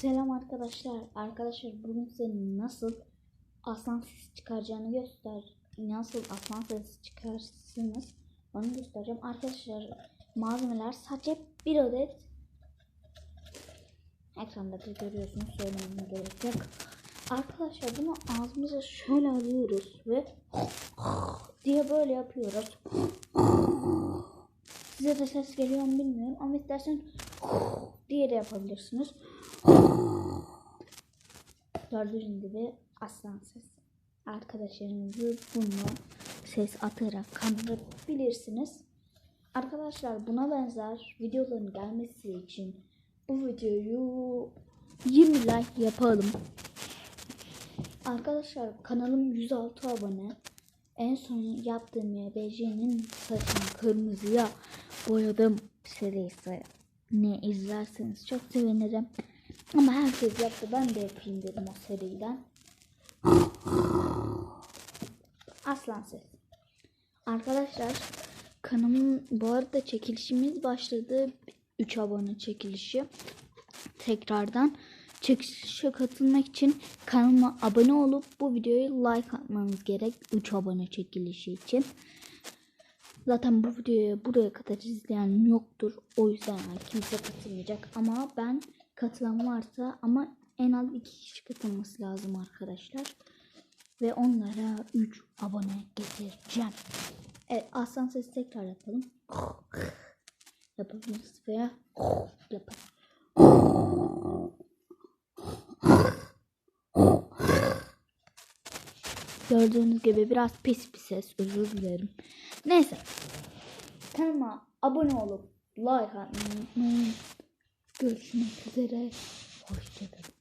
Selam arkadaşlar. Arkadaşlar bugün size nasıl aslan sesi çıkaracağını göster. Nasıl aslan sesi çıkarsınız onu göstereceğim. Arkadaşlar malzemeler sadece bir adet. Ekranda da görüyorsunuz. Söylememe gerek yok. Arkadaşlar bunu ağzımıza şöyle alıyoruz ve diye böyle yapıyoruz. Size de ses geliyor mu bilmiyorum ama istersen diye de yapabilirsiniz. Gördüğünüz gibi aslan ses. Arkadaşlarınızı bununla ses atarak kandırabilirsiniz. Arkadaşlar buna benzer videoların gelmesi için bu videoyu 20 like yapalım. Arkadaşlar kanalım 106 abone. En son yaptığım YBC'nin saçını kırmızıya boyadım serisi. Ne izlerseniz çok sevinirim. Ama herkes yaptı ben de yapayım dedim o seriden. Aslan ses. Arkadaşlar kanalımın bu arada çekilişimiz başladı. 3 abone çekilişi. Tekrardan çekilişe katılmak için kanalıma abone olup bu videoyu like atmanız gerek 3 abone çekilişi için. Zaten bu videoyu buraya kadar izleyen yoktur. O yüzden kimse katılmayacak. Ama ben katılan varsa ama en az 2 kişi katılması lazım arkadaşlar. Ve onlara 3 abone getireceğim. Evet aslan sesi tekrar yapalım. Yapabiliriz veya yapalım. Gördüğünüz gibi biraz pis bir ses. Özür dilerim. Neyse. Kanalıma abone olup like atmayı unutmayın. Görüşmek üzere. Hoşçakalın.